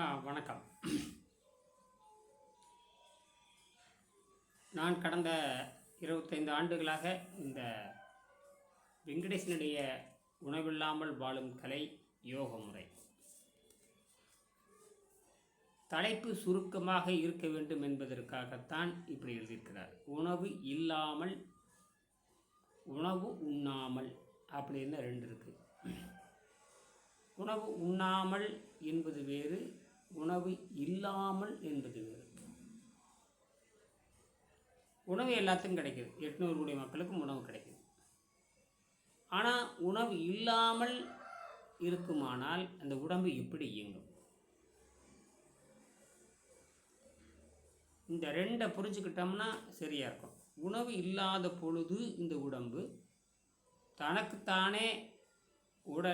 ஆ வணக்கம். நான் கடந்த இருபத்தைந்து ஆண்டுகளாக இந்த வெங்கடேசனுடைய உணவில்லாமல் வாழும் கலை யோக முறை. தலைப்பு சுருக்கமாக இருக்க வேண்டும் என்பதற்காகத்தான் இப்படி எழுதியிருக்கிறார். உணவு இல்லாமல் உணவு உண்ணாமல் அப்படின்னு ரெண்டு இருக்குது உணவு உண்ணாமல் என்பது வேறு உணவு இல்லாமல் என்பது வேறு. உணவு எல்லாத்துக்கும் கிடைக்குது. எட்நூறு கோடி மக்களுக்கும் உணவு கிடைக்குது. ஆனால் உணவு இல்லாமல் இருக்குமானால் அந்த உடம்பு எப்படி இயங்கும்? இந்த ரெண்டை புரிஞ்சுக்கிட்டோம்னா சரியாக இருக்கும். உணவு இல்லாத பொழுது இந்த உடம்பு தனக்குத்தானே உட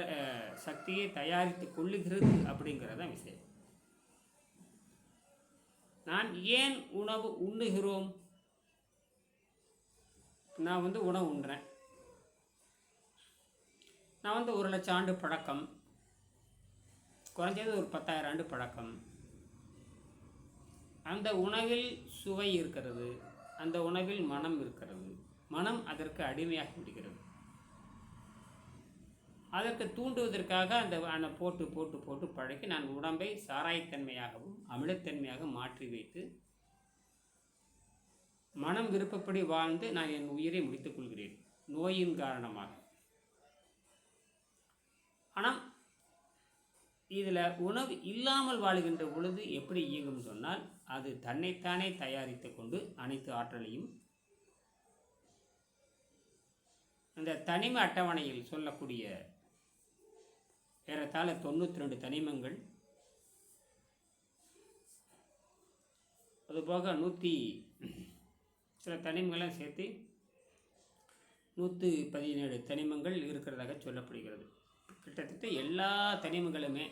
சக்தியை தயாரித்து கொள்ளுகிறது அப்படிங்கிறதான் விஷயம். நான் ஏன் உணவு உண்ணுகிறோம்? நான் வந்து உணவு உண்றேன். நான் வந்து ஒரு லட்சம் ஆண்டு பழக்கம். குறைஞ்சது ஒரு பத்தாயிரம் ஆண்டு பழக்கம். அந்த உணவில் சுவை இருக்கிறது. அந்த உணவில் மனம் இருக்கிறது. மனம் அதற்கு அடிமையாகி விடுகிறது. அதற்கு தூண்டுவதற்காக அந்த அந்த போட்டு போட்டு போட்டு பழக்கி நான் உடம்பை சாராயத்தன்மையாகவும் அமிலத்தன்மையாகவும் மாற்றி வைத்து மனம் விருப்பப்படி வாழ்ந்து நான் என் உயிரை முடித்துக் கொள்கிறேன். நோயின் காரணமாக. ஆனால் இதில் உணவு இல்லாமல் வாழுகின்ற பொழுது எப்படி இயங்கும் சொன்னால் அது தன்னைத்தானே தயாரித்து கொண்டு அனைத்து ஆற்றலையும் அந்த தனிம அட்டவணையில் சொல்லக்கூடிய ஏறத்தாழ தொண்ணூற்றி ரெண்டு தனிமங்கள். அதுபோக நூற்றி சில தனிமங்கள்லாம் சேர்த்து நூற்றி பதினேழு தனிமங்கள் இருக்கிறதாக சொல்லப்படுகிறது. கிட்டத்தட்ட எல்லா தனிமங்களுமே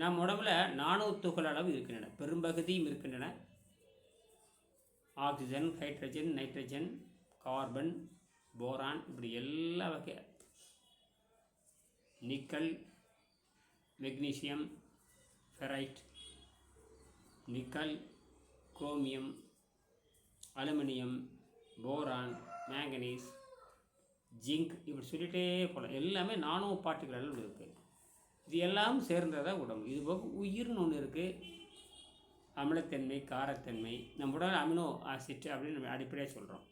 நம் உடம்புல நானூத்துகள் துகள் அளவு இருக்கின்றன. பெரும்பகுதியும் இருக்கின்றன. Oxygen hydrogen nitrogen carbon boron இப்படி எல்லா வகை nickel magnesium ferrite nickel chromium aluminium boron manganese zinc இப்படி சொல்லிகிட்டே போகலாம் எல்லாமே நானோ பார்ட்டிகள் அளவில் இருக்குது இது எல்லாம் சேர்ந்ததாக உடம்பு. இது போக உயிர்னு ஒன்று இருக்குது அமிலத்தன்மை காரத்தன்மை நம்ம உடல் அமினோ ஆசிட் அப்படின்னு நம்ம அடிப்படையாக சொல்கிறோம்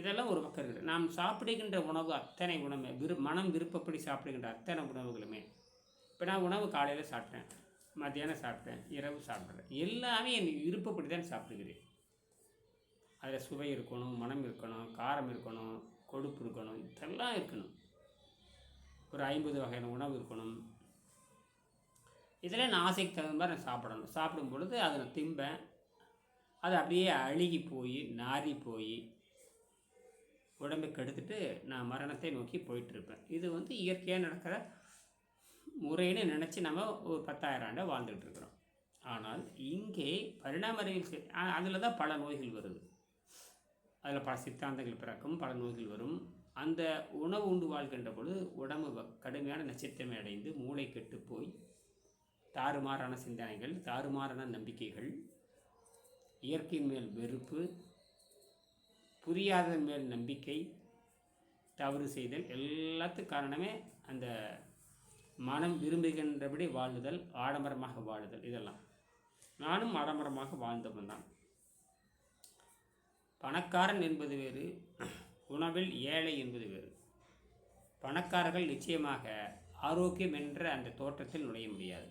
இதெல்லாம் ஒரு பக்கம் இருக்குது நாம் சாப்பிடுகின்ற உணவு அத்தனை உணவு விரு மனம் விருப்பப்படி சாப்பிடுகின்ற அத்தனை உணவுகளுமே. இப்போ நான் உணவு காலையில் சாப்பிட்டேன் மத்தியானம் சாப்பிட்டேன் இரவு சாப்பிட்றேன் எல்லாமே என் விருப்பப்படி தான் சாப்பிடுகிறேன். அதில் சுவை இருக்கணும் மனம் இருக்கணும் காரம் இருக்கணும் கொழுப்பு இருக்கணும் இதெல்லாம் இருக்கணும். ஒரு ஐம்பது வகையான உணவு இருக்கணும். இதில் நான் ஆசைக்கு தகுந்த மாதிரி நான் சாப்பிடணும். சாப்பிடும் பொழுது அதை நான் திம்பேன். அது அப்படியே அழுகி போய் நாறி போய் உடம்பை கெடுத்துட்டு நான் மரணத்தை நோக்கி போயிட்டுருப்பேன். இது வந்து இயற்கையாக நடக்கிற முறைன்னு நினச்சி நம்ம ஒரு பத்தாயிரம் ஆண்டை வாழ்ந்துகிட்ருக்குறோம் ஆனால் இங்கே பரிணாம அறிவியல் அதில் தான் பல நோய்கள் வருது. அதில் பல சித்தாந்தங்கள் பிறக்கும் பல நோய்கள் வரும். அந்த உணவு உண்டு வாழ்கின்ற பொழுது உடம்பு வ- கடுமையான நச்சுத்தன்மை அடைந்து மூளை கெட்டு போய் தாறுமாறான சிந்தனைகள் தாறுமாறான நம்பிக்கைகள் இயற்கையின் மேல் வெறுப்பு புரியாததன் மேல் நம்பிக்கை தவறு செய்தல் எல்லாத்துக்கும் காரணமே அந்த மனம் விரும்புகின்றபடி வாழுதல் ஆடம்பரமாக வாழுதல் இதெல்லாம். நானும் ஆடம்பரமாக வாழ்ந்தவன் தான். பணக்காரன் என்பது வேறு உணவில் ஏழை என்பது வேறு. பணக்காரர்கள் நிச்சயமாக ஆரோக்கியம் என்ற அந்த தோற்றத்தில் நுழைய முடியாது.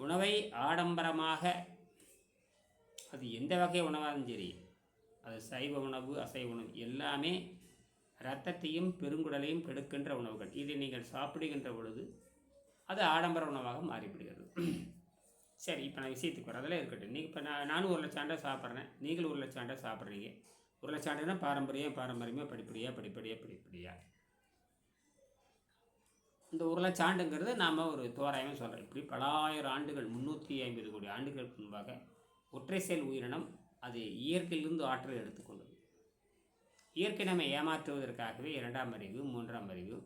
உணவை ஆடம்பரமாக அது எந்த வகை உணவாகவும் சரி அது சைவ உணவு அசைவ உணவு. எல்லாமே இரத்தத்தையும் பெருங்குடலையும் கெடுக்கின்ற உணவுகள். இதை நீங்கள் சாப்பிடுகின்ற பொழுது அது ஆடம்பர உணவாக மாறிவிடுகிறது. சரி இப்போ நான் விஷயத்துக்கு வரேன் அதெல்லாம் இருக்கட்டும். நீங்கள் இப்போ நான் நானும் ஒரு லட்சம் சாப்பிட்றேன். நீங்களும் ஒரு லட்சம் ஆண்டாக சாப்பிட்றீங்க. ஒரு லட்சம் ஆண்டுனா பாரம்பரியம் பாரம்பரியமாக படிப்படியாக படிப்படியாக படிப்படியாக இந்த ஒரு லட்சம் ஆண்டுங்கிறது நாம் ஒரு தோராயமாக சொல்கிறோம் இப்படி பலாயிரம் ஆண்டுகள் முந்நூற்றி ஐம்பது கோடி ஆண்டுகளுக்கு முன்பாக ஒற்றை செயல் உயிரினம் அது இயற்கையிலிருந்து ஆற்றலை எடுத்துக்கொண்டது இயற்கை நம்மை ஏமாற்றுவதற்காகவே இரண்டாம் அறிவு மூன்றாம் அறிவு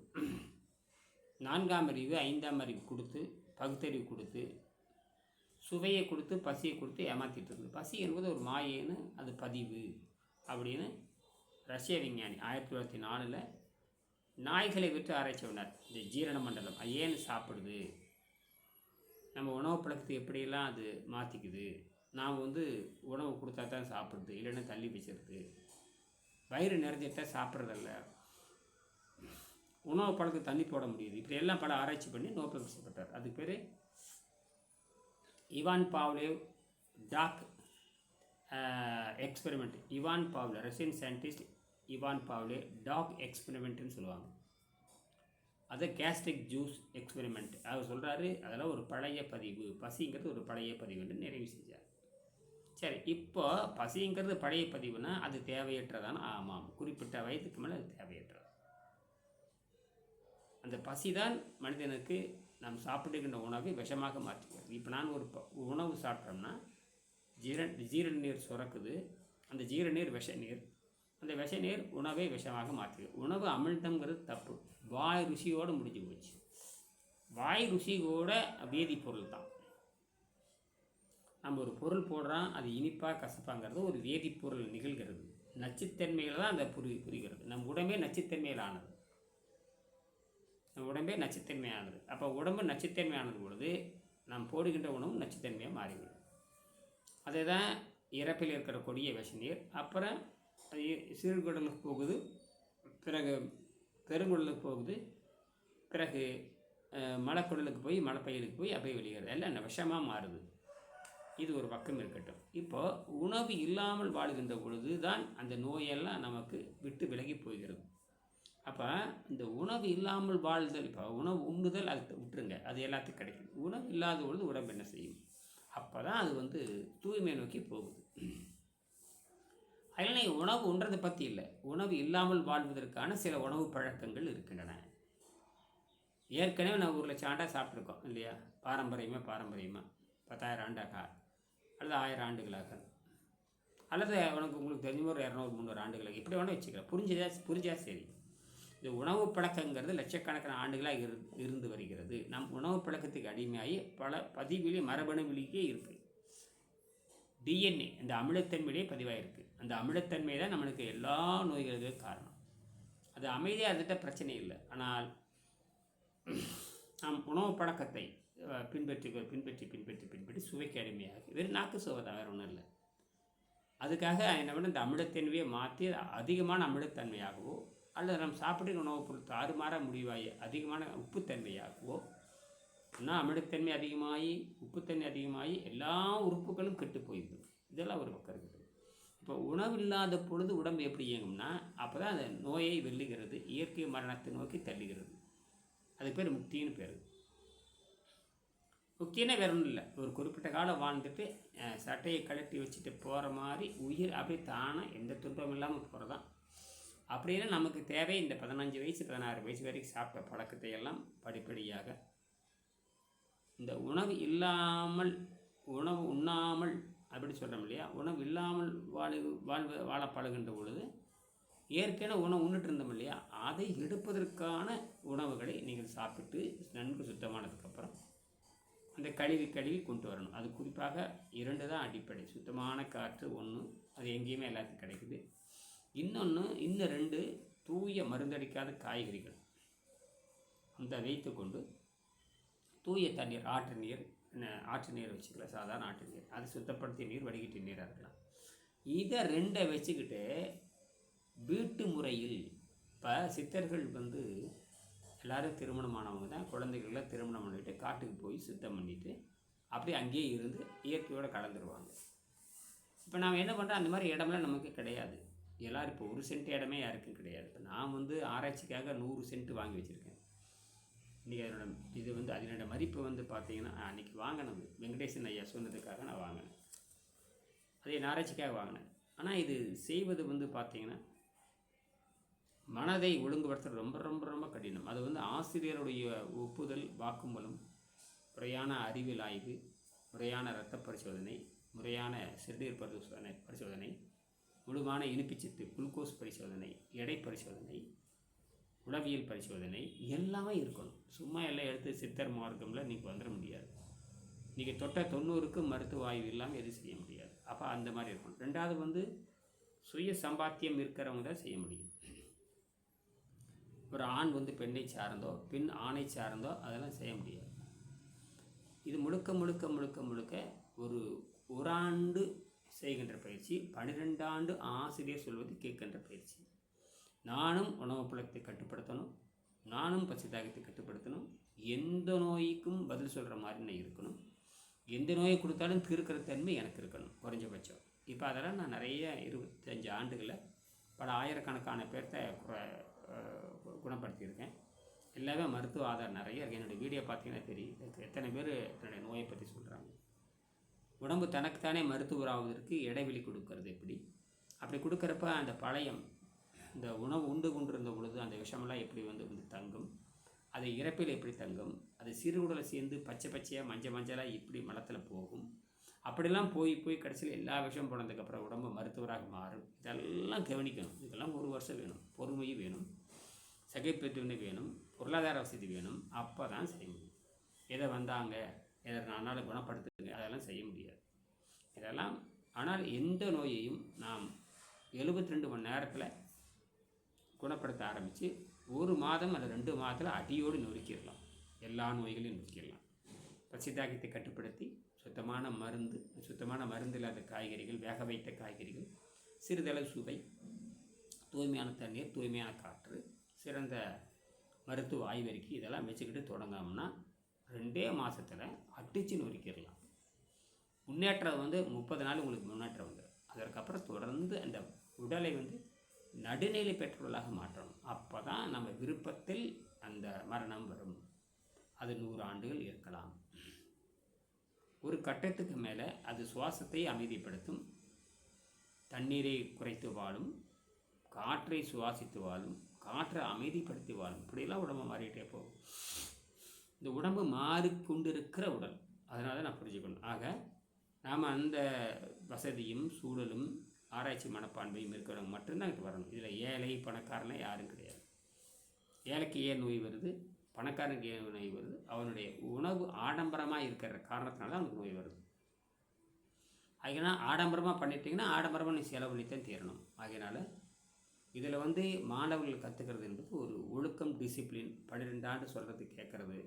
நான்காம் அறிவு ஐந்தாம் அறிவு கொடுத்து பகுத்தறிவு கொடுத்து சுவையை கொடுத்து பசியை கொடுத்து ஏமாற்றிட்டு இருக்குது பசி என்பது ஒரு மாயேன்னு அது பதிவு அப்படின்னு ரஷ்ய விஞ்ஞானி ஆயிரத்தி தொள்ளாயிரத்தி நாலில் நாய்களை விட்டு ஆராய்ச்சி பண்ணார். இந்த ஜீரண மண்டலம் அது ஏன்னு சாப்பிடுது? நம்ம உணவு பழக்கத்தை எப்படியெல்லாம் அது மாற்றிக்குது நாம் வந்து உணவு கொடுத்தா தான் சாப்பிட்றது இல்லைன்னா தள்ளி வச்சிருது வயிறு நிறைஞ்சிட்டா சாப்பிட்றதில்ல. உணவு பழக்கம் தண்ணி போட முடியுது. இப்படி எல்லாம் பல ஆராய்ச்சி பண்ணி நோபல் பரிசு அதுக்கு பேர் Ivan Pavlov dog experiment. Ivan Pavlov Russian scientist Ivan Pavlov dog எக்ஸ்பெரிமெண்ட்னு சொல்லுவாங்க. அதை கேஸ்ட்ரிக் ஜூஸ் எக்ஸ்பெரிமெண்ட். அவர் சொல்கிறாரு அதெல்லாம் ஒரு பழைய பதிவு. பசிங்கிறது ஒரு பழைய பதிவுன்னு நிறைவு செஞ்சார். சரி இப்போ பசிங்கிறது பழைய பதிவுனா அது தேவையற்றதான ஆமாம் குறிப்பிட்ட வயதுக்கு மேலே அது தேவையற்றது. அந்த பசி தான் மனிதனுக்கு நாம் சாப்பிடுகின்ற உணவை விஷமாக மாற்றுகிறது. இப்போ நான் ஒரு உணவு சாப்பிட்டோம்னா ஜீர ஜீரண நீர் சுரக்குது அந்த ஜீரண நீர் விஷ நீர் அந்த விஷ நீர் உணவை விஷமாக மாற்றுது உணவு அமிழ்தங்கிறது தப்பு. வாய் ருசியோடு முடிஞ்சு போச்சு. வாய் ருசி கூட வேதிப்பொருள் தான். நம்ம ஒரு பொருள் போடுறோம் அது இனிப்பாக கசப்பாங்கிறது ஒரு வேதிப்பொருள் நிகழ்கிறது. நச்சுத்தன்மையில் தான் அந்த புரி புரிகிறது. நம் உடம்பே நச்சுத்தன்மையில் ஆனது நம் உடம்பே நச்சுத்தன்மையானது. அப்போ உடம்பு நச்சுத்தன்மையானது பொழுது நாம் போடுகின்ற உணவும் நச்சுத்தன்மையாக மாறிவிடும். அதே தான் இறப்பில் இருக்கிற கொடிய விஷநீர் அப்புறம் அது சிறுகுடலுக்கு போகுது பிறகு பெருங்குடலுக்கு போகுது பிறகு மலைக்குடலுக்கு போய் மலப்பையலுக்கு போய் அப்படியே வெளியேறது. எல்லாம் விஷமாக மாறுது. இது ஒரு பக்கம் இருக்கட்டும். இப்போ உணவு இல்லாமல் வாழுகின்ற பொழுது தான் அந்த நோயெல்லாம் நமக்கு விட்டு விலகி போகிறது. அப்போ இந்த உணவு இல்லாமல் வாழ்தல் இப்போ உணவு உண்ணுதல் அது விட்டுருங்க. அது எல்லாத்துக்கும் கிடைக்கும். உணவு இல்லாத பொழுது உடம்பு என்ன செய்யும்? அப்போ தான் அது வந்து தூய்மை நோக்கி போகுது. அதில் உணவு உண்றதை பற்றி இல்லை. உணவு இல்லாமல் வாழ்வதற்கான சில உணவு பழக்கங்கள் இருக்கின்றன. ஏற்கனவே நான் ஊரில் சாண்டாக சாப்பிட்ருக்கோம் இல்லையா? பாரம்பரியமாக பாரம்பரியமாக பத்தாயிரம் ஆண்டாக. அல்லது ஆயிரம் ஆண்டுகளாக. அல்லது உனக்கு உங்களுக்கு தெரிஞ்ச ஒரு இரநூறு முந்நூறு ஆண்டுகளாக. இப்படி வேணால் வச்சுக்கலாம். புரிஞ்சதா புரிஞ்சா சரி. இந்த உணவு பழக்கங்கிறது லட்சக்கணக்கான ஆண்டுகளாக இரு இருந்து வருகிறது. நம் உணவு பழக்கத்துக்கு அடிமையாகி பல பதிவிலே மரபணு விழிக்கே இருக்குது டிஎன்ஏ அந்த அமிலத்தன்மையிலே பதிவாயிருக்கு. அந்த அமிலத்தன்மை தான் நம்மளுக்கு எல்லா நோய்களுக்கும் காரணம். அது அமைதியாக இருந்துட்ட பிரச்சனை இல்லை. ஆனால் நம் உணவு பழக்கத்தை பின்பற்றி பின்பற்றி பின்பற்றி பின்பற்றி சுவைக்கு அடிமையாக. வெறும் நாக்கு சுவை தான் வேறு ஒன்றும் இல்லை. அதுக்காக என்ன பண்ண இந்த அமிலத்தன்மையை மாற்றி அதிகமான அமிலத்தன்மையாகவோ அல்லது நாம் சாப்பிடுற உணவுப் பொருள் தாறுமாற முடிவாகி அதிகமான உப்புத்தன்மையாகவோ இன்னும் அமிலத்தன்மை அதிகமாகி உப்புத்தன்மை அதிகமாகி எல்லா உறுப்புகளும் கெட்டு போயிடும். இதெல்லாம் ஒரு பக்கம் இருக்குது. இப்போ உணவு இல்லாத பொழுது உடம்பு எப்படி இயங்கும்னா அப்போ தான் அந்த நோயை வெல்லுகிறது இயற்கை மரணத்தை நோக்கி தள்ளுகிறது. அது பேர் முக்தின்னு பேர். முக்கியமே வேற ஒன்றும் இல்லை. ஒரு குறிப்பிட்ட காலம் வாழ்ந்துட்டு சட்டையை கழட்டி வச்சுட்டு போகிற மாதிரி உயிர் அப்படியே தானே எந்த துன்பம் இல்லாமல் போகிறதான் அப்படின்னா நமக்கு தேவை இந்த பதினஞ்சு வயசு பதினாறு வயசு வரைக்கும் சாப்பிட்ட பழக்கத்தை எல்லாம் படிப்படியாக இந்த உணவு இல்லாமல் உணவு உண்ணாமல் அப்படி சொல்கிறோம் இல்லையா? உணவு இல்லாமல் வாழு வாழ்வு வாழ பழகின்ற பொழுது ஏற்கனவே உணவு உண்ணுட்டு இருந்தோம் இல்லையா? அதை எடுப்பதற்கான உணவுகளை நீங்கள் சாப்பிட்டு நன்கு சுத்தமானதுக்கப்புறம் அந்த கழுவி கழுவி கொண்டு வரணும். அது குறிப்பாக இரண்டு தான் அடிப்படை. சுத்தமான காற்று ஒன்று அது எங்கேயுமே எல்லாத்துக்கும் கிடைக்குது. இன்னொன்று இன்னும் ரெண்டு தூய மருந்தடிக்காத காய்கறிகள். அந்த வைத்து கொண்டு தூய தண்ணீர் ஆற்று நீர் ஆற்று நீர் வச்சுக்கலாம் சாதாரண ஆற்று நீர். அது சுத்தப்படுத்திய நீர் வடிகட்டிய நீராக இருக்கலாம். இதை ரெண்டை வச்சுக்கிட்டு வீட்டு முறையில் இப்போ சித்தர்கள் வந்து எல்லாரும் திருமணமானவங்க தான் குழந்தைகளை திருமணம் பண்ணிட்டு காட்டுக்கு போய் சுத்தம் பண்ணிவிட்டு அப்படியே அங்கேயே இருந்து இயற்கையோடு கலந்துருவாங்க. இப்போ நாம் என்ன பண்ணுறோம் அந்த மாதிரி இடம்லாம் நமக்கு கிடையாது. எல்லோரும் இப்போ ஒரு சென்ட் இடமே யாருக்கும் கிடையாது. இப்போ நான் வந்து ஆராய்ச்சிக்காக நூறு சென்ட் வாங்கி வச்சுருக்கேன். இன்றைக்கி அதனோட இது வந்து அதனோட மதிப்பு வந்து பார்த்திங்கன்னா அன்றைக்கி வாங்கினது. வெங்கடேசன் ஐயா சொன்னதுக்காக நான் வாங்கினேன். அதே என் ஆராய்ச்சிக்காக வாங்கினேன். ஆனால் இது செய்வது வந்து பார்த்திங்கன்னா மனதை ஒழுங்குபடுத்துறது ரொம்ப ரொம்ப ரொம்ப கடினம். அது வந்து ஆசிரியருடைய ஒப்புதல் வாக்குமூலம் முறையான அறிவியல் ஆய்வு முறையான இரத்த பரிசோதனை முறையான சிறுநீர் பரிசோதனை பரிசோதனை முழுமான இனிப்புச்சத்து குளுக்கோஸ் பரிசோதனை எடை பரிசோதனை உளவியல் பரிசோதனை எல்லாமே இருக்கணும். சும்மா எல்லாம் எடுத்து சித்தர் மார்க்கமில் நீங்கள் வந்துட முடியாது. நீங்கள் தொட்ட தொண்ணூறுக்கு மருத்துவ ஆய்வு இல்லாமல் எதுவும் செய்ய முடியாது. அப்போ அந்த மாதிரி இருக்கணும். ரெண்டாவது வந்து சுய சம்பாத்தியம் இருக்கிறவங்க தான் செய்ய முடியும். ஒரு ஆண் வந்து பெண்ணை சார்ந்தோ பெண் ஆணை சார்ந்தோ அதெல்லாம் செய்ய முடியாது. இது முழுக்க முழுக்க முழுக்க முழுக்க ஒரு ஒரு ஆண்டு செய்கின்ற பயிற்சி பன்னிரெண்டு ஆண்டு ஆசிரியர் சொல்வது கேட்கின்ற பயிற்சி. நானும் உணவு பழக்கத்தை கட்டுப்படுத்தணும் நானும் பசிதாகத்தை கட்டுப்படுத்தணும் எந்த நோய்க்கும் பதில் சொல்கிற மாதிரி நான் இருக்கணும் எந்த நோயை கொடுத்தாலும் தீர்க்கிற தன்மை எனக்கு இருக்கணும் குறைஞ்சபட்சம். இப்போ அதெல்லாம் நான் நிறைய இருபத்தஞ்சு ஆண்டுகளில் பல ஆயிரக்கணக்கான பேர்த்த குறை குணப்படுத்தியிருக்கேன். எல்லாமே மருத்துவ ஆதாரம் நிறைய இருக்குது என்னுடைய வீடியோ பார்த்தீங்கன்னா தெரியும் எத்தனை பேர் என்னுடைய நோயை பற்றி சொல்கிறாங்க உடம்பு தனக்குத்தானே மருத்துவராவதற்கு இடைவெளி கொடுக்கறது எப்படி? அப்படி கொடுக்குறப்ப அந்த பழையம் இந்த உணவு உண்டு கொண்டிருந்த பொழுது அந்த விஷமெல்லாம் எப்படி வந்து வந்து தங்கும்? அது இறப்பில் எப்படி தங்கும்? அது சிறுகுடலை சேர்ந்து பச்சை பச்சையாக மஞ்சள் மஞ்சளாக இப்படி மலத்தில் போகும்? அப்படிலாம் போய் போய் கடைசியில் எல்லா விஷயம் போனதுக்கப்புறம் உடம்பு மருத்துவராக மாறும். இதெல்லாம் கவனிக்கணும். இதுக்கெல்லாம் ஒரு வருஷம் வேணும். பொறுமையும் வேணும். சகைப்பத்துவனை வேணும் பொருளாதார வசதி வேணும் அப்போ தான் செய்ய முடியும். எதை வந்தாங்க எதை நானால் குணப்படுத்துங்க அதெல்லாம் செய்ய முடியாது. இதெல்லாம் ஆனால் எந்த நோயையும் நாம் 72 ரெண்டு மணி நேரத்தில் குணப்படுத்த ஆரம்பித்து ஒரு மாதம் அல்லது ரெண்டு மாதத்தில் அடியோடு நொறுக்கிடலாம். எல்லா நோய்களையும் நொறுக்கிடலாம். பசிதாகத்தை கட்டுப்படுத்தி சுத்தமான மருந்து சுத்தமான மருந்து இல்லாத காய்கறிகள் வேக வைத்த காய்கறிகள் சிறிதளவு சுவை தூய்மையான தண்ணீர் தூய்மையான காற்று சிறந்த மருத்துவ ஆய்வறிக்கை இதெல்லாம் வச்சுக்கிட்டு தொடங்காமனா ரெண்டே மாதத்தில் அடித்து நொறுக்கிடலாம். முன்னேற்றம் வந்து முப்பது நாள் உங்களுக்கு முன்னேற்றம் வந்து அதற்கப்புறம் தொடர்ந்து அந்த உடலை வந்து நடுநிலை பெற்றவர்களாக மாற்றணும். அப்போ தான் நம்ம விருப்பத்தில் அந்த மரணம் வரும். அது நூறு ஆண்டுகள் இருக்கலாம். ஒரு கட்டத்துக்கு மேலே அது சுவாசத்தை அமைதிப்படுத்தும். தண்ணீரை குறைத்து வாழும். காற்றை சுவாசித்து வாழும். காற்றை அமைதிப்படுத்தி வாழும். இப்படியெல்லாம் உடம்பு மாறிட்டே போகும். இந்த உடம்பு மாறிக்கொண்டிருக்கிற உடல். அதனால நான் புரிஞ்சுக்கணும். ஆக நாம் அந்த வசதியும் சூழலும் ஆராய்ச்சி மனப்பான்மையும் இருக்கிறவங்க மட்டும்தான் இங்கே வரணும். இதில் ஏழை பணக்காரனா யாரும் கிடையாது. ஏழைக்கு ஏன் நோய் வருது? பணக்காரனுக்கு ஏன் நோய் வருது? அவனுடைய உணவு ஆடம்பரமாக இருக்கிற காரணத்தினால அவனுக்கு நோய் வருது. ஆகினா ஆடம்பரமாக பண்ணிட்டீங்கன்னா ஆடம்பரமாக நீ செலவழித்தான் தீரணும். அதனால் இதில் வந்து மாணவர்கள் கற்றுக்கிறது என்பது ஒரு ஒழுக்கம் டிசிப்ளின் பன்னிரெண்டு ஆண்டு சொல்கிறது கேட்குறது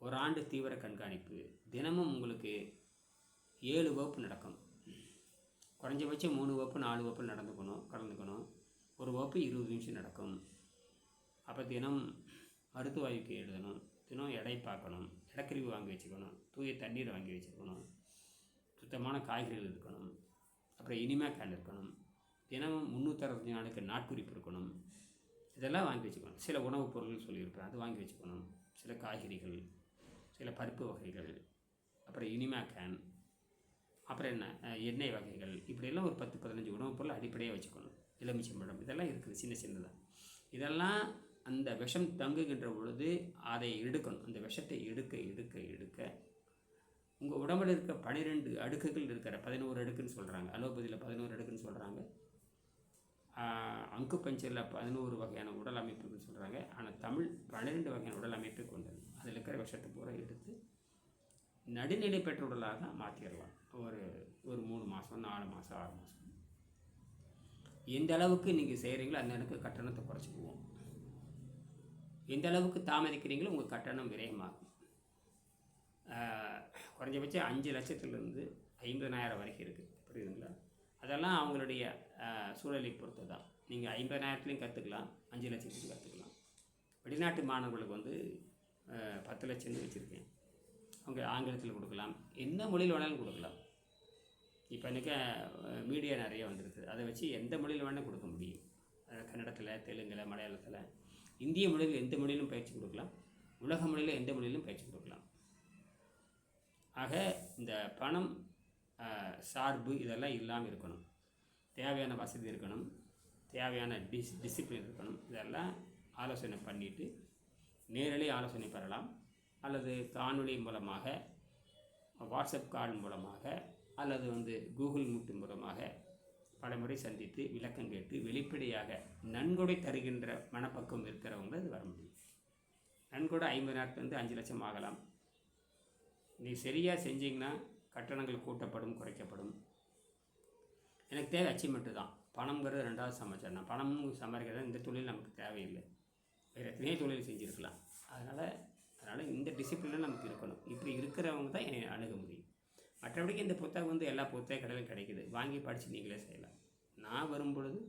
ஒரு ஆண்டு தீவிர கண்காணிப்பு தினமும் உங்களுக்கு ஏழு வகுப்பு நடக்கும் குறைஞ்சபட்சம் மூணு வகுப்பு நாலு வகுப்பு நடந்துக்கணும் கலந்துக்கணும் ஒரு வகுப்பு இருபது நிமிஷம் நடக்கும். அப்போ தினம் மருத்துவாய்க்கு எழுதணும் தினம் எடை பார்க்கணும் இடக்கருவி வாங்கி வச்சுக்கணும் தூய தண்ணீர் வாங்கி வச்சுக்கணும் சுத்தமான காய்கறிகள் இருக்கணும் அப்புறம் இனிமே கேன் இருக்கணும். தினமும் முந்நூற்றறுபத்தஞ்சு நாளுக்கு நாட்குறிப்பு இருக்கணும். இதெல்லாம் வாங்கி வச்சுக்கணும். சில உணவுப் பொருள்கள் சொல்லியிருப்பேன். அது வாங்கி வச்சுக்கணும். சில காய்கறிகள் சில பருப்பு வகைகள் அப்புறம் இனிமா கேன் அப்புறம் என்ன? எண்ணெய் வகைகள். இப்படியெல்லாம் ஒரு பத்து பதினஞ்சு உணவுப் பொருள் அடிப்படையாக வச்சுக்கணும். எலுமிச்சம்பழம். இதெல்லாம் இருக்குது. சின்ன சின்னதாக இதெல்லாம் அந்த விஷம் தங்குகின்ற பொழுது அதை எடுக்கணும். அந்த விஷத்தை எடுக்க எடுக்க எடுக்க. உங்கள் உடம்பில் இருக்க பன்னிரெண்டு அடுக்குகள் இருக்கிற பதினோரு அடுக்குன்னு சொல்கிறாங்க அலோபதியில் பதினோரு அடுக்குன்னு சொல்கிறாங்க அங்கு பஞ்சரில் பதினோரு வகையான உடல் அமைப்புகள் சொல்கிறாங்க ஆனால் தமிழ் பன்னிரெண்டு வகையான உடல் அமைப்பை கொண்டது. அதில் இருக்கிற விஷத்தை பூரா எடுத்து நடுநிலை பெற்ற உடலாக தான் மாற்றிடலாம் ஒரு ஒரு மூணு மாதம் நாலு மாதம் ஆறு மாதம் எந்த அளவுக்கு நீங்கள் செய்கிறீங்களோ அந்த அளவுக்கு கட்டணத்தை குறைச்சிக்குவோம். எந்த அளவுக்கு தாமதிக்கிறீங்களோ உங்கள் கட்டணம் விரயமாகும். குறைஞ்சபட்சம் அஞ்சு லட்சத்துலேருந்து ஐம்பதனாயிரம் வரைக்கும் இருக்குது புரியுதுங்களா? அதெல்லாம் அவங்களுடைய சூழலை பொறுத்து தான் நீங்கள் ஐம்பதனாயிரத்துலையும் கற்றுக்கலாம் அஞ்சு லட்சத்துலையும் கற்றுக்கலாம் வெளிநாட்டு மாணவர்களுக்கு வந்து பத்து லட்சம்னு வச்சுருக்கேன். அவங்க ஆங்கிலத்தில் கொடுக்கலாம். என்ன மொழியில் வேணாலும் கொடுக்கலாம். இப்போ இன்றைக்கி மீடியா நிறைய வந்திருக்கு. அதை வச்சு எந்த மொழியில் வேணால் கொடுக்க முடியும். கன்னடத்தில் தெலுங்கில் மலையாளத்தில். இந்திய மொழியில் எந்த மொழியிலும் பயிற்சி கொடுக்கலாம். உலக மொழியில் எந்த மொழியிலும் பயிற்சி கொடுக்கலாம். ஆக இந்த பணம் சார்பு இதெல்லாம் இல்லாமல் இருக்கணும். தேவையான வசதி இருக்கணும் தேவையான டிஸ் டிசிப்ளின் இருக்கணும். இதெல்லாம் ஆலோசனை பண்ணிவிட்டு நேரடி ஆலோசனை பெறலாம். அல்லது காணொளி மூலமாக வாட்ஸ்அப் கால் மூலமாக அல்லது வந்து கூகுள் மீட் மூலமாக பலமுறை சந்தித்து விளக்கம் கேட்டு வெளிப்படையாக நன்கொடை தருகின்ற மனப்பக்குவம் இருக்கிறவங்க இது வர முடியும். நன்கொடை ஐம்பது ஐம்பதாயிரத்துலேருந்து அஞ்சு லட்சம் ஆகலாம். நீ சரியாக செஞ்சீங்கன்னா கட்டணங்கள் கூட்டப்படும் குறைக்கப்படும். எனக்கு தேவை அச்சீவ்மெண்ட்டு தான். பணம்ங்கிறது ரெண்டாவது சமாச்சாரம் நான் பணமும் சம்பாதிக்கிறது இந்த தொழில் நமக்கு தேவையில்லை. வேறு எத்தனையோ தொழில் செஞ்சுருக்கலாம். அதனால் அதனால் இந்த டிசிப்ளினில் நமக்கு இருக்கணும். இப்படி இருக்கிறவங்க தான் என்னை அணுக முடியும். மற்றபடிக்கு இந்த புத்தகம் வந்து எல்லா புத்தக கடையிலும் கிடைக்குது. வாங்கி படித்து நீங்களே செய்யலாம். நான் வரும் பொழுது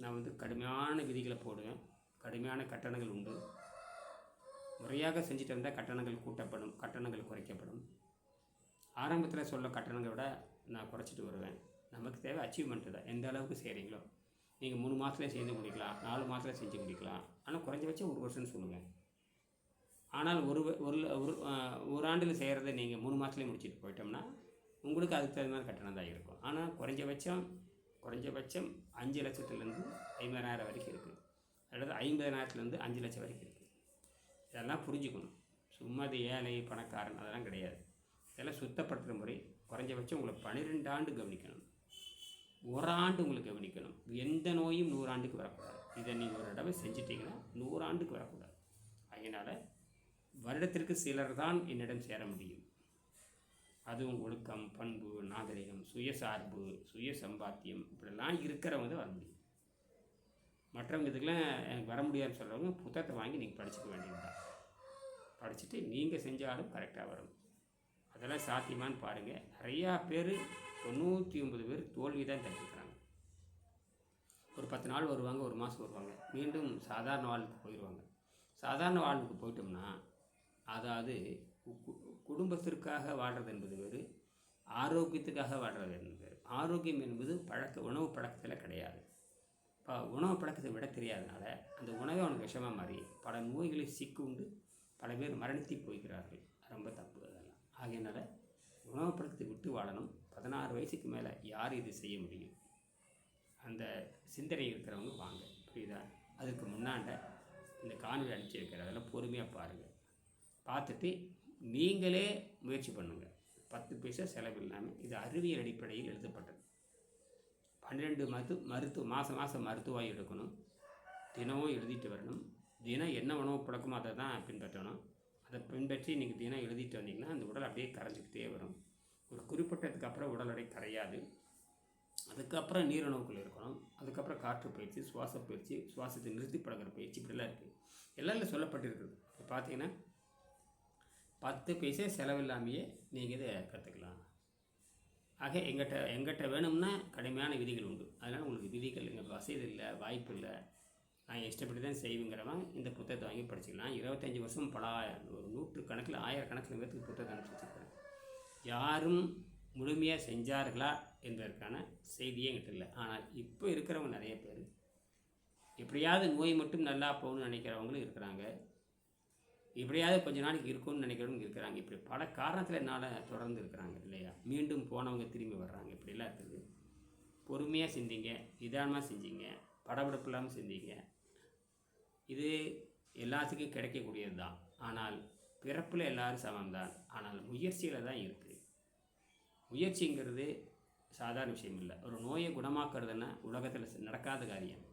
நான் வந்து கடுமையான விதிகளை போடுவேன். கடுமையான கட்டணங்கள் உண்டு. முறையாக செஞ்சுட்டு வந்தால் கட்டணங்கள் கூட்டப்படும். கட்டணங்கள் குறைக்கப்படும். ஆரம்பத்தில் சொல்ல கட்டணங்களை விட நான் குறைச்சிட்டு வருவேன். நமக்கு தேவை அச்சீவ்மெண்ட்டு தான். எந்த அளவுக்கு செய்கிறீங்களோ நீங்கள் மூணு மாதத்துல செஞ்சு முடிக்கலாம் நாலு மாதத்துல செஞ்சு முடிக்கலாம். ஆனால் குறைஞ்சபட்சம் ஒரு வருஷம்னு சொல்லுங்கள் ஆனால் ஒரு ஒரு ஒரு ஒரு ஆண்டில் செய்கிறத நீங்கள் மூணு மாதத்துலேயே முடிச்சுட்டு போயிட்டோம்னா உங்களுக்கு அதுக்கு தகுந்த மாதிரி கட்டணம் தான் இருக்கும். ஆனால் குறைஞ்சபட்சம் குறைஞ்சபட்சம் அஞ்சு லட்சத்துலேருந்து ஐம்பதாயிரம் வரைக்கும் இருக்குது அல்லது ஐம்பதாயிரத்துலேருந்து அஞ்சு லட்சம் வரைக்கும் இருக்குது இதெல்லாம் புரிஞ்சுக்கணும். சும்மா அது ஏழை பணக்காரன் அதெல்லாம் கிடையாது. இதெல்லாம் சுத்தப்படுத்துகிற முறை குறைஞ்சபட்சம் உங்களை பன்னிரெண்டு ஆண்டு கவனிக்கணும். ஒரு ஆண்டு உங்களுக்கு கவனிக்கணும். எந்த நோயும் நூறாண்டுக்கு வரக்கூடாது. இதை நீங்கள் ஒரு தடவை செஞ்சிட்டிங்கன்னா நூறாண்டுக்கு வரக்கூடாது. அதனால் வருடத்திற்கு சிலர் தான் என்னிடம் சேர முடியும். அதுவும் ஒழுக்கம் பண்பு நாகரிகம் சுயசார்பு சுய சம்பாத்தியம் இப்படிலாம் இருக்கிறவங்க தான் வர முடியும். மற்றவங்க இதுக்கெல்லாம் எனக்கு வர முடியாதுன்னு சொல்கிறவங்க புத்தகத்தை வாங்கி நீங்கள் படிச்சுக்க வேண்டியதுதான். படிச்சுட்டு நீங்கள் செஞ்சாலும் கரெக்டாக வரும். அதெல்லாம் சாத்தியமான்னு பாருங்கள் நிறையா பேர் தொண்ணூற்றி ஒன்பது பேர் தோல்வி தான் தடுத்துக்கிறாங்க ஒரு பத்து நாள் வருவாங்க ஒரு மாதம் வருவாங்க. மீண்டும் சாதாரண வாழ்வுக்கு போயிடுவாங்க சாதாரண வாழ்வுக்கு போயிட்டோம்னா அதாவது குடும்பத்திற்காக வாழ்கிறது என்பது வேறு ஆரோக்கியத்துக்காக வாழ்கிறது என்பது ஆரோக்கியம் என்பது பழக்க உணவு பழக்கத்தில் கிடையாது. இப்போ உணவு பழக்கத்தை விட தெரியாதனால அந்த உணவே அவனுக்கு விஷமாக மாறி பல நோய்களை சிக்குண்டு பல பேர் மரணித்து போய்கிறார்கள் ரொம்ப தப்பு அதெல்லாம். ஆகையினால உணவு பழக்கத்தை விட்டு வாழணும். பதினாறு வயசுக்கு மேலே யார் இது செய்ய முடியும்? அந்த சிந்தனை இருக்கிறவங்க வாங்க. புரியுதா? அதுக்கு முன்னாண்ட இந்த காணொலி அனுப்பிச்சி வைக்கிற அதெல்லாம் பொறுமையாக பாருங்கள் பார்த்துட்டு நீங்களே முயற்சி பண்ணுங்கள் பத்து பைசா செலவில்லாமல் இது அறிவியல் அடிப்படையில் எழுதப்பட்டது. பன்னிரெண்டு மருத்து மருத்துவ மாதம் மாதம் மருத்துவாய் எடுக்கணும். தினமும் எழுதிட்டு வரணும். தினம் என்ன உணவு பழக்கமோ அதை தான் பின்பற்றணும். அதை பின்பற்றி நீங்கள் தினம் எழுதிட்டு வந்தீங்கன்னா அந்த உடல் அப்படியே கரைஞ்சிக்கிட்டே வரும். ஒரு குறிப்பிட்டதுக்கு அப்புறம் உடல் எடை கரையாது அதுக்கப்புறம் நீரணவுக்குள் இருக்கணும். அதுக்கப்புறம் காற்று பயிற்சி சுவாச பயிற்சி சுவாசத்தை நிறுத்தி பழகிற பயிற்சி இப்படிலாம் இருக்குது எல்லாம் சொல்லப்பட்டிருக்குது. இப்போ பார்த்தீங்கன்னா பத்து பைசே செலவில்லாமையே நீங்கள் இதை கற்றுக்கலாம் ஆக எங்கிட்ட எங்கிட்ட வேணும்னா கடுமையான விதிகள் உண்டு. அதனால் உங்களுக்கு விதிகள் எங்கள் வசதி இல்லை வாய்ப்பு இல்லை. நான் இஷ்டப்படி தான் செய்வேங்கிறவன் இந்த புத்தகத்தை வாங்கி படிச்சுக்கலாம். இருபத்தஞ்சி வருஷம் பல ஒரு நூற்று கணக்கில் ஆயிரக்கணக்கில் பேருக்கு புத்தகத்தை அனுப்பிச்சு யாரும் முழுமையாக செஞ்சார்களா என்பதற்கான செய்தியே எங்கிட்ட இல்லை. ஆனால் இப்போ இருக்கிறவங்க நிறைய பேர் எப்படியாவது நோய் மட்டும் நல்லா போகணும்னு நினைக்கிறவங்களும் இருக்கிறாங்க. எப்படியாவது கொஞ்ச நாளைக்கு இருக்கும்னு நினைக்கிறவங்க இருக்கிறாங்க. இப்படி பல காரணத்தில் என்னால் தொடர்ந்து இருக்கிறாங்க இல்லையா? மீண்டும் போனவங்க திரும்பி வர்றாங்க. இப்படிலாம் இருக்குது. பொறுமையாக செஞ்சீங்க நிதானமாக செஞ்சீங்க படபடப்பு இல்லாமல் செஞ்சீங்க. இது எல்லாத்துக்கும் கிடைக்கக்கூடியது தான் ஆனால் பிறப்பில் எல்லாரும் சமம்தான். ஆனால் முயற்சியில் தான் இருக்குது முயற்சிங்கிறது சாதாரண விஷயம் இல்லை. ஒரு நோயை குணமாக்குறதுன்னா உலகத்தில் நடக்காத காரியம்.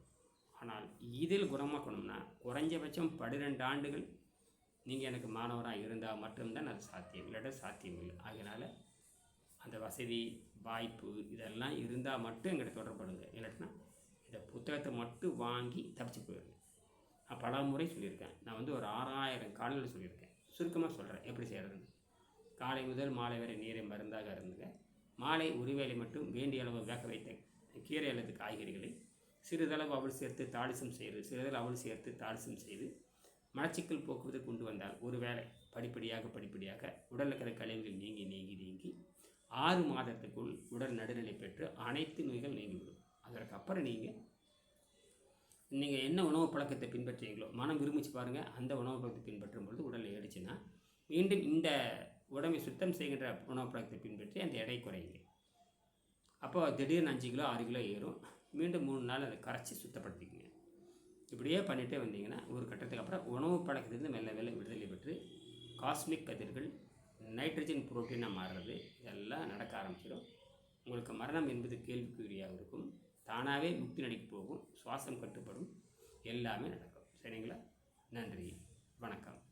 ஆனால் இதில் குணமாக்கணும்னா குறைஞ்சபட்சம் பன்னிரெண்டு ஆண்டுகள் நீங்கள் எனக்கு மாணவராக இருந்தால் மட்டும்தான் அது சாத்தியம். இல்லாட்ட சாத்தியம் இல்லை. அதனால் அந்த வசதி வாய்ப்பு இதெல்லாம் இருந்தால் மட்டும் எங்கிட்ட தொடர்படுங்க இல்லாட்டினா இந்த புத்தகத்தை மட்டும் வாங்கி தப்பிச்சு போயிடுங்க நான் பல முறை சொல்லியிருக்கேன். நான் வந்து ஒரு ஆறாயிரம் காலையில் சொல்லியிருக்கேன். சுருக்கமாக சொல்கிறேன் எப்படி செய்கிறதுன்னு காலை முதல் மாலை வரை நீரை மருந்தாக இருந்துங்க மாலை ஒரு வேளை மட்டும் வேண்டிய அளவு வேக வைத்த கீரை அல்லது காய்கறிகளை சிறிதளவு அவள் சேர்த்து தாளிசம் செய்து சிறிதளவு அவள் சேர்த்து தாளிசம் செய்து மலச்சிக்கல் போக்குவரத்து கொண்டு வந்தால் ஒரு வேளை படிப்படியாக படிப்படியாக உடலில் இருக்கிற கழிவுகள் நீங்கி நீங்கி நீங்கி ஆறு மாதத்துக்குள் உடல் நடுநிலை பெற்று அனைத்து நோய்கள் நீங்கிவிடும். அதற்கு அப்புறம் நீங்கள் நீங்கள் என்ன உணவு பழக்கத்தை பின்பற்றுறீங்களோ மனம் விரும்பிச்சு பாருங்கள் அந்த உணவு பழக்கத்தை பின்பற்றும் பொழுது உடல் ஏறிச்சுன்னா மீண்டும் இந்த உடம்பை சுத்தம் செய்கின்ற உணவு பழக்கத்தை பின்பற்றி அந்த எடை குறையுங்க அப்போ திடீர்னு அஞ்சு கிலோ ஆறு கிலோ ஏறும். மீண்டும் மூணு நாள் அதை கரைச்சி சுத்தப்படுத்திக்கங்க. இப்படியே பண்ணிகிட்டே வந்தீங்கன்னா ஒரு கட்டத்துக்கு அப்புறம் உணவு பழக்கத்திலிருந்து மெல்ல மெல்ல விடுதலை பெற்று காஸ்மிக் கதிர்கள் நைட்ரஜன் புரோட்டீனாக மாறுறது இதெல்லாம் நடக்க ஆரம்பிச்சிடும். உங்களுக்கு மரணம் என்பது கேள்விக்குறியாக இருக்கும். தானாகவே முக்தி நடிக்க போகும். சுவாசம் கட்டுப்படும். எல்லாமே நடக்கும். சரிங்களா? நன்றி. வணக்கம்.